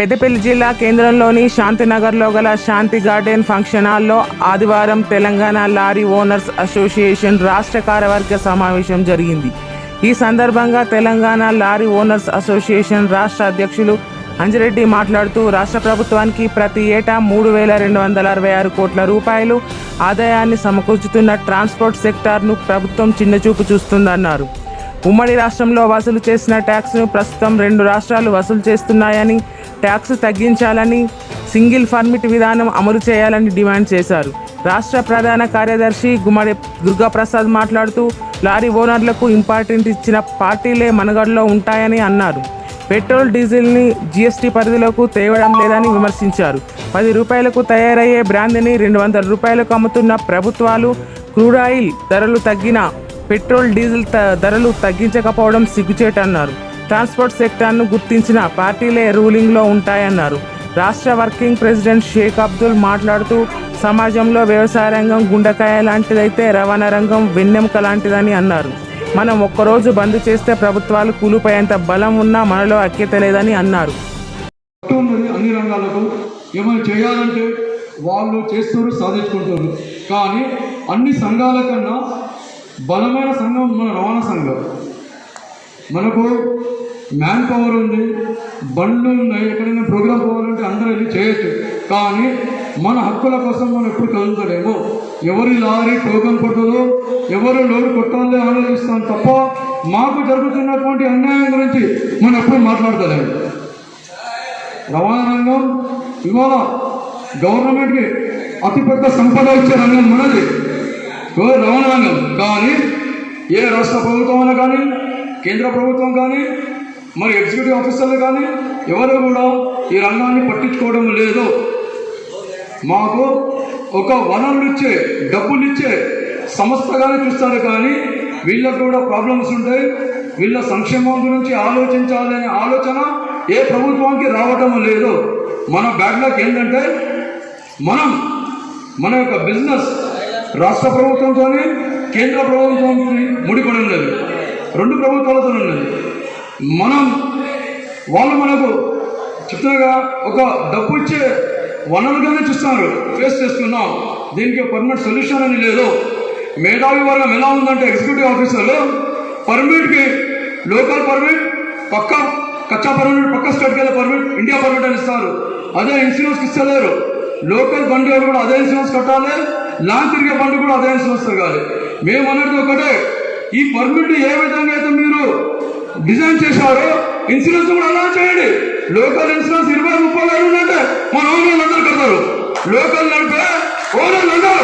పెద్దపల్లి జిల్లా కేంద్రంలోని శాంతినగర్లో గల శాంతి గార్డెన్ ఫంక్షన్ హాల్లో ఆదివారం తెలంగాణ లారీ ఓనర్స్ అసోసియేషన్ రాష్ట్ర కార్యవర్గ సమావేశం జరిగింది. ఈ సందర్భంగా తెలంగాణ లారీ ఓనర్స్ అసోసియేషన్ రాష్ట్ర అధ్యక్షులు అంజిరెడ్డి మాట్లాడుతూ రాష్ట్ర ప్రభుత్వానికి ప్రతి ఏటా మూడు వేల రెండు వందల అరవై ఆరు కోట్ల రూపాయలు ఆదాయాన్ని సమకూర్చుతున్న ట్రాన్స్పోర్ట్ సెక్టార్ను ప్రభుత్వం చిన్నచూపు చూస్తుందన్నారు. ఉమ్మడి రాష్ట్రంలో వసూలు చేసిన ట్యాక్స్ను ప్రస్తుతం రెండు రాష్ట్రాలు వసూలు చేస్తున్నాయని ట్యాక్స్ తగ్గించాలని సింగిల్ పర్మిట్ విధానం అమలు చేయాలని డిమాండ్ చేశారు. రాష్ట్ర ప్రధాన కార్యదర్శి గుమ్మడి దుర్గాప్రసాద్ మాట్లాడుతూ లారీ ఓనర్లకు ఇంపార్టెంట్ ఇచ్చిన పార్టీలే మనగడలో ఉంటాయని అన్నారు. పెట్రోల్ డీజిల్ని జీఎస్టీ పరిధిలోకి తేవడం లేదని విమర్శించారు. పది రూపాయలకు తయారయ్యే బ్రాండ్ని రెండు వందల రూపాయలకు అమ్ముతున్న ప్రభుత్వాలు క్రూడ్ ఆయిల్ ధరలు తగ్గిన పెట్రోల్ డీజిల్ ధరలు తగ్గించకపోవడం సిగ్గుచేటన్నారు. ట్రాన్స్పోర్ట్ సెక్టార్ను గుర్తించిన పార్టీలే రూలింగ్లో ఉంటాయన్నారు. రాష్ట్ర వర్కింగ్ ప్రెసిడెంట్ షేక్ అబ్దుల్ మాట్లాడుతూ సమాజంలో వ్యవసాయ రంగం గుండెకాయ లాంటిదైతే రవాణా రంగం వెన్నెముక లాంటిదని అన్నారు. మనం ఒక్కరోజు బంద్ చేస్తే ప్రభుత్వాలు కూలిపోయేంత బలం ఉన్నా మనలో ఐక్యత లేదని అన్నారు. అన్ని రంగాలకు ఏమైనా చేయాలంటే వాళ్ళు చేస్తారు సాధించుకుంటారు. కానీ అన్ని సంఘాల కన్నా బలమైన సంఘం మన రవాణా సంఘం. మనకు మ్యాన్ పవర్ ఉంది బండ్లు ఉన్నాయి ఎక్కడైనా ప్రోగ్రామ్ పోవాలంటే అందరూ వెళ్ళి చేయొచ్చు. కానీ మన హక్కుల కోసం మనం ఎప్పుడు కదులుతలేము ఎవరి లారీ టోకన్ కొట్టదు ఎవరు లోరు కొట్టాలో ఆలోచిస్తాం తప్ప మాకు జరుగుతున్నటువంటి అన్యాయం గురించి మనం ఎప్పుడు మాట్లాడతలేము. రవాణా రంగం ఇవాళ గవర్నమెంట్కి అతిపెద్ద సంపద ఇచ్చే రంగం మనది. ఓ రవాణా కానీ ఏ రాష్ట్ర ప్రభుత్వం కానీ కేంద్ర ప్రభుత్వం కానీ మరి ఎగ్జిక్యూటివ్ ఆఫీసర్లు కానీ ఎవరు కూడా ఈ రంగాన్ని పట్టించుకోవడం లేదు. మాకు ఒక వనరులు ఇచ్చే డబ్బులు ఇచ్చే సంస్థగానే చూస్తారు కానీ వీళ్ళకు కూడా ప్రాబ్లమ్స్ ఉంటాయి. వీళ్ళ సంక్షేమం గురించి ఆలోచించాలనే ఆలోచన ఏ ప్రభుత్వానికి రావటం లేదు. మన బ్యాక్లాగ్ ఏంటంటే మనం మన యొక్క బిజినెస్ రాష్ట్ర ప్రభుత్వంతోనే కేంద్ర ప్రభుత్వం ముడిపడి ఉన్నది. రెండు ప్రభుత్వాలతో ఉన్నది. మనం వాళ్ళు మనకు చెప్తున్నగా ఒక డబ్బు ఇచ్చే వనరుగానే చూస్తున్నారు. ఫేస్ చేస్తున్నాం. దీనికి పర్మనెంట్ సొల్యూషన్ అని లేదు. మేధావి వర్గం ఎలా ఉందంటే ఎగ్జిక్యూటివ్ ఆఫీసర్లు పర్మిట్కి లోకల్ పర్మిట్ పక్క కచ్చా పర్మిట్ పక్క స్టేట్కి వెళ్ళే పర్మిట్ ఇండియా పర్మిట్ అని ఇస్తారు. అదే ఇన్సూరెన్స్కి ఇస్తలేరు. లోకల్ బండి వాళ్ళు కూడా అదే ఇన్సూరెన్స్ కట్టాలి. లాంగ్ తిరిగే బండి కూడా అదే ఇన్సూరెన్స్ కాదు. మేము అన్నది ఒకటే. ఈ పర్మిట్ ఏ విధంగా అయితే మీరు డిజైన్ చేశారో ఇన్సూరెన్స్ కూడా అలా చేయండి. లోకల్ ఇన్సూరెన్స్ ఇరవై ముప్పై వేలు ఉందంటే మన ఓనర్లు అందరూ కడతారు. లోకల్ అంటే ఓనర్లు అందరూ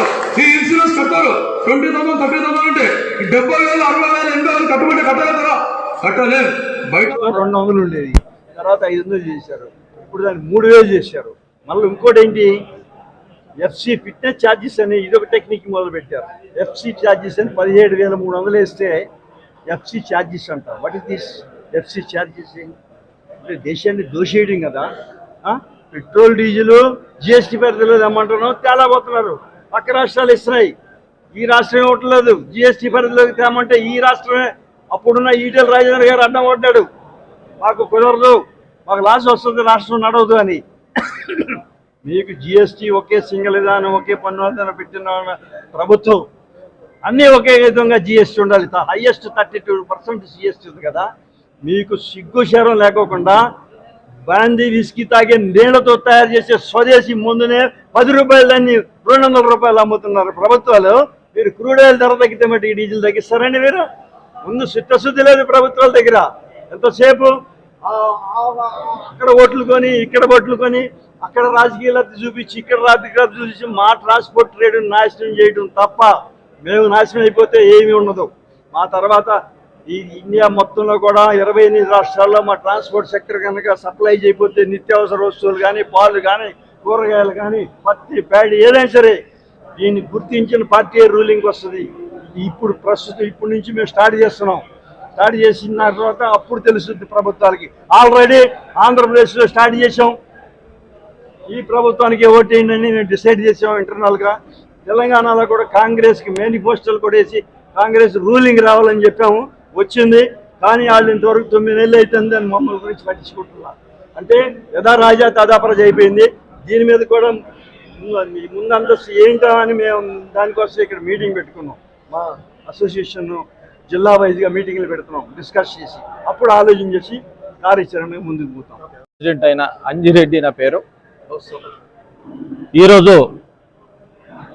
ఈ ఇన్సూరెన్స్ కట్టారు ట్వంటీ థౌసండ్ థర్టీ థౌసండ్ అంటే డెబ్బై వేలు అరవై వేలు ఎనభై వేలు కట్టుకుంటే కట్టగలుగుతారా? కట్టలేదు బయట రెండు వందలు ఉండేది. తర్వాత ఐదు వందలు చేశారు. ఇప్పుడు దాన్ని మూడు వేలు చేశారు. మళ్ళీ ఇంకోటి ఏంటి? ఎఫ్సి ఫిట్నెస్ ఛార్జెస్ అని ఇదొక టెక్నిక్ మొదలు పెట్టారు. ఎఫ్సి ఛార్జెస్ అని పదిహేడు వేల మూడు వందలు వేస్తే ఎఫ్సి ఛార్జెస్ అంటారు. What is this FC charges అంటే దేశాన్ని దోషేయడం కదా. పెట్రోల్ డీజిల్ జిఎస్టీ పరిధిలో తెమ్మంటున్నాం తేలా పోతున్నారు. పక్క రాష్ట్రాలు ఇస్తున్నాయి. ఈ రాష్ట్రం ఇవ్వట్లేదు జిఎస్టీ పరిధిలోకి తేమంటే ఈ రాష్ట్రమే. అప్పుడున్న ఈటెల రాజేంద్ర గారు అడ్డం పడ్డాడు. మాకు కుదరదు. మాకు లాస్ వస్తుంది రాష్ట్రం నడవదు అని. మీకు జిఎస్టీ ఒకే సింగిల్ విధానం ఒకే పన్ను విధానం పెట్టిన ప్రభుత్వం అన్నీ ఒకే విధంగా జిఎస్టీ ఉండాలి. Highest thirty two percent GST ఉంది కదా. మీకు సిగ్గు శరం లేకోకుండా బాందీ విస్కీ తాగే నీళ్ళతో తయారు చేసే స్వదేశీ ముందునే పది రూపాయలు దాన్ని రెండు వందల రూపాయలు అమ్ముతున్నారు ప్రభుత్వాలు. మీరు క్రూడ్ ఆయిల్ ధర తగ్గితే మట్టి డీజిల్ తగ్గిస్తారండి మీరు? ముందు చిత్తశుద్ధి లేదు ప్రభుత్వాల దగ్గర. ఎంతసేపు? అక్కడ ఓట్లు కొని ఇక్కడ ఓట్లు కొని అక్కడ రాజకీయ లబ్ధి చూపించి ఇక్కడ రాజకీయ లబ్ధి చూపించి మా ట్రాన్స్పోర్ట్ ట్రేడ్ నాశనం చేయడం తప్ప మేము నాశనం అయిపోతే ఏమీ ఉండదు. మా తర్వాత ఈ ఇండియా మొత్తంలో కూడా ఇరవై ఎనిమిది రాష్ట్రాల్లో మా ట్రాన్స్పోర్ట్ సెక్టర్ కనుక సప్లై చేయకపోతే నిత్యావసర వస్తువులు కానీ పాలు కానీ కూరగాయలు కానీ పత్తి ప్యాడీ ఏదైనా సరే దీన్ని గుర్తించిన పార్టీ రూలింగ్ వస్తుంది. ఇప్పుడు ప్రస్తుతం ఇప్పటి నుంచి మేము స్టార్ట్ చేస్తున్నాం. స్టార్ట్ చేసిన తర్వాత అప్పుడు తెలుస్తుంది ప్రభుత్వాలకి. ఆల్రెడీ ఆంధ్రప్రదేశ్లో స్టార్ట్ చేసాం ఈ ప్రభుత్వానికి ఓటేయండి మేము డిసైడ్ చేసాం ఇంటర్నల్గా. తెలంగాణలో కూడా కాంగ్రెస్కి మేనిఫెస్టోలు కూడా వేసి కాంగ్రెస్ రూలింగ్ రావాలని చెప్పాము. వచ్చింది. కానీ వాళ్ళు ఇంతవరకు తొమ్మిది నెలలు అవుతుంది అని మమ్మల్ని గురించి పట్టించుకుంటున్నారు. అంటే యథా రాజా తదా ప్రజ అయిపోయింది. దీని మీద కూడా ముందు- ముందు ఏంటో అని మేము దానికోసం ఇక్కడ మీటింగ్ పెట్టుకున్నాం. మా అసోసియేషన్ జిల్లా వైజ్గా మీటింగ్లు పెడుతున్నాం డిస్కస్ చేసి అప్పుడు ఆలోచన చేసి కార్యాచరణ ముందుకు పోతాం. ప్రెసిడెంట్ అయిన అంజిరెడ్డి నా పేరు. ఈరోజు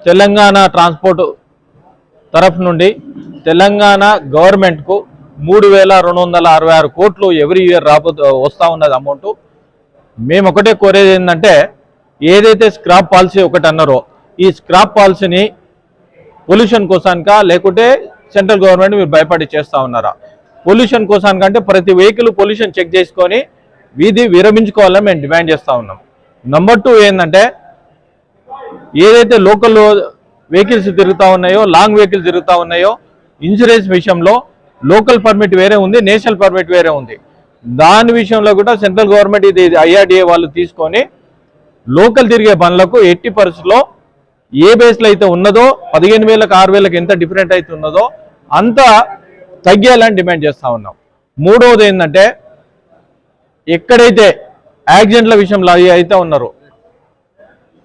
తెలంగాణ ట్రాన్స్పోర్ట్ తరఫు నుండి తెలంగాణ గవర్నమెంట్కు మూడు వేల రెండు వందల అరవై ఆరు కోట్లు ఎవ్రీ ఇయర్ రాబో వస్తూ ఉన్నది అమౌంట్. మేము ఒకటే కోరేది ఏంటంటే ఏదైతే స్క్రాప్ పాలసీ ఒకటి అన్నారో ఈ స్క్రాప్ పాలసీని పొల్యూషన్ కోసానిక లేకుంటే సెంట్రల్ గవర్నమెంట్ మీరు భయపడి చేస్తూ ఉన్నారా? పొల్యూషన్ కోసం కంటే ప్రతి వెహికల్ పొల్యూషన్ చెక్ చేసుకొని వీధి విరమించుకోవాలని మేము డిమాండ్ చేస్తూ ఉన్నాం. నెంబర్ టూ ఏంటంటే ఏదైతే లోకల్ వెహికల్స్ తిరుగుతూ ఉన్నాయో లాంగ్ వెహికల్స్ తిరుగుతూ ఉన్నాయో ఇన్సూరెన్స్ విషయంలో లోకల్ పర్మిట్ వేరే ఉంది నేషనల్ పర్మిట్ వేరే ఉంది. దాని విషయంలో కూడా సెంట్రల్ గవర్నమెంట్ ఇది ఐఆర్డిఏ వాళ్ళు తీసుకొని లోకల్ తిరిగే బండ్లకు ఎట్టి పరిస్థితుల్లో ఏ బేస్లో అయితే ఉన్నదో పదిహేను వేలకు ఆరు వేలకు ఎంత డిఫరెంట్ అయితే ఉన్నదో అంత తగ్గేయాలని డిమాండ్ చేస్తూ ఉన్నాం. మూడవది ఏంటంటే ఎక్కడైతే యాక్సిడెంట్ల విషయంలో అవి అయితే ఉన్నారో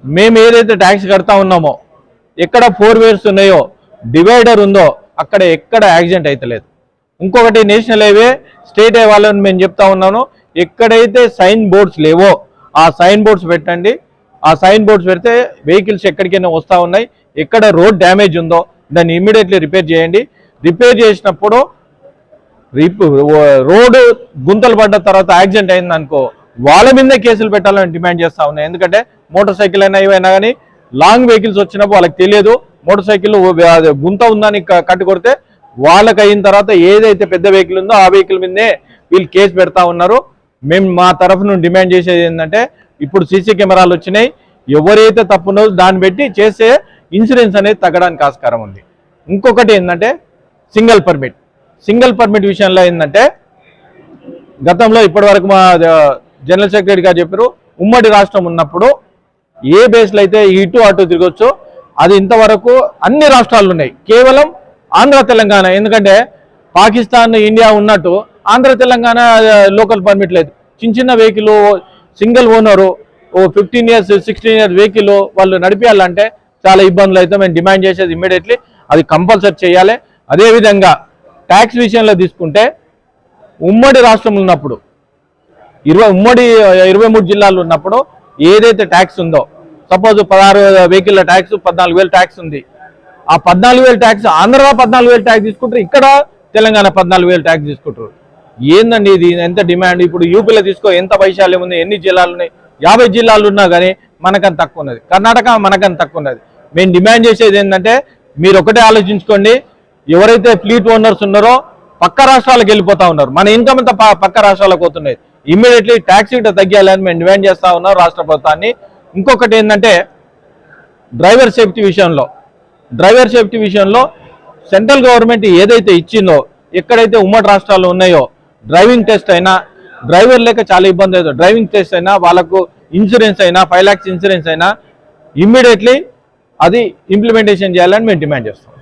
మేము ఏదైతే ట్యాక్స్ కడతా ఉన్నామో ఎక్కడ ఫోర్ వేర్స్ ఉన్నాయో డివైడర్ ఉందో అక్కడ ఎక్కడ యాక్సిడెంట్ అయితే ఇంకొకటి నేషనల్ హైవే స్టేట్ హైవే వాళ్ళని మేము చెప్తా ఉన్నాను. ఎక్కడైతే సైన్ బోర్డ్స్ లేవో ఆ సైన్ బోర్డ్స్ పెట్టండి. ఆ సైన్ బోర్డ్స్ పెడితే వెహికల్స్ ఎక్కడికైనా వస్తూ ఉన్నాయి. ఎక్కడ రోడ్ డ్యామేజ్ ఉందో దాన్ని ఇమీడియట్లీ రిపేర్ చేయండి. రిపేర్ చేసినప్పుడు రిప్ రోడ్డు గుంతలు పడ్డ తర్వాత యాక్సిడెంట్ అయింది అనుకో వాళ్ళ మీదే కేసులు పెట్టాలని డిమాండ్ చేస్తా ఉన్నాయి. ఎందుకంటే మోటార్ సైకిల్ అయినా ఏవైనా కానీ లాంగ్ వెహికల్స్ వచ్చినప్పుడు వాళ్ళకి తెలియదు. మోటార్ సైకిల్ గుంత ఉందని కట్టుకొడితే వాళ్ళకి అయిన తర్వాత ఏదైతే పెద్ద వెహికల్ ఉందో ఆ వెహికల్ మీదనే వీళ్ళు కేసు పెడతా ఉన్నారు. మేము మా తరఫు నుండి డిమాండ్ చేసేది ఏంటంటే ఇప్పుడు సీసీ కెమెరాలు వచ్చినాయి. ఎవరైతే తప్పునో దాన్ని పెట్టి చేసే ఇన్సూరెన్స్ అనేది తగ్గడానికి ఆస్కారం ఉంది. ఇంకొకటి ఏంటంటే సింగిల్ పర్మిట్. సింగిల్ పర్మిట్ విషయంలో ఏంటంటే గతంలో ఇప్పటివరకు మా జనరల్ సెక్రటరీ గారు చెప్పారు ఉమ్మడి రాష్ట్రం ఉన్నప్పుడు ఏ బేస్లో అయితే ఇటు అటు తిరగొచ్చో అది ఇంతవరకు అన్ని రాష్ట్రాలు ఉన్నాయి. కేవలం ఆంధ్ర తెలంగాణ. ఎందుకంటే పాకిస్తాన్ ఇండియా ఉన్నట్టు ఆంధ్ర తెలంగాణ లోకల్ పర్మిట్ లేదు. చిన్న చిన్న వెహికల్ సింగిల్ ఓనరు ఓ fifteen years sixteen years vehicle వాళ్ళు నడిపించాలంటే చాలా ఇబ్బందులు అయితే మేము డిమాండ్ చేసేది ఇమ్మీడియట్లీ. అది కంపల్సరీ చేయాలి. అదేవిధంగా ట్యాక్స్ విషయంలో తీసుకుంటే ఉమ్మడి రాష్ట్రంలో ఉన్నప్పుడు ఇరవై ఉమ్మడి ఇరవై మూడు జిల్లాలు ఉన్నప్పుడు ఏదైతే ట్యాక్స్ ఉందో సపోజ్ పదహారు వెహికల్ ట్యాక్స్ పద్నాలుగు వేలు ట్యాక్స్ ఉంది. ఆ పద్నాలుగు వేలు ట్యాక్స్ ఆంధ్ర పద్నాలుగు వేలు ట్యాక్స్ తీసుకుంటారు ఇక్కడ తెలంగాణ పద్నాలుగు వేలు ట్యాక్స్ తీసుకుంటారు. ఏందండి ఇది? ఎంత డిమాండ్? ఇప్పుడు యూపీలో తీసుకో ఎంత వైశాల్యం ఉంది? ఎన్ని జిల్లాలు ఉన్నాయి? యాభై జిల్లాలు ఉన్నా కానీ మనకంత తక్కువ ఉన్నది. కర్ణాటక మనకంత తక్కువ ఉన్నది. మేము డిమాండ్ చేసేది ఏంటంటే మీరు ఒకటే ఆలోచించుకోండి ఎవరైతే ఫ్లీట్ ఓనర్స్ ఉన్నారో పక్క రాష్ట్రాలకు వెళ్ళిపోతా ఉన్నారు. మన ఇన్కమ్ అంతా పక్క రాష్ట్రాలకు పోతున్నాయి. ఇమ్మీడియట్లీ ట్యాక్స్ ఇట తగ్గాలని మేము డిమాండ్ చేస్తా ఉన్నాం రాష్ట్ర ప్రభుత్వాన్ని. ఇంకొకటి ఏంటంటే డ్రైవర్ సేఫ్టీ విషయంలో. డ్రైవర్ సేఫ్టీ విషయంలో సెంట్రల్ గవర్నమెంట్ ఏదైతే ఇచ్చిందో ఎక్కడైతే ఉమ్మడి రాష్ట్రాలు ఉన్నాయో డ్రైవింగ్ టెస్ట్ అయినా డ్రైవర్ లేక చాలా ఇబ్బంది అవుతుంది. డ్రైవింగ్ టెస్ట్ అయినా వాళ్ళకు ఇన్సూరెన్స్ అయినా ఫైవ్ ల్యాక్స్ ఇన్సూరెన్స్ అయినా ఇమ్మీడియట్లీ అది ఇంప్లిమెంటేషన్ చేయాలని మేము డిమాండ్ చేస్తాం.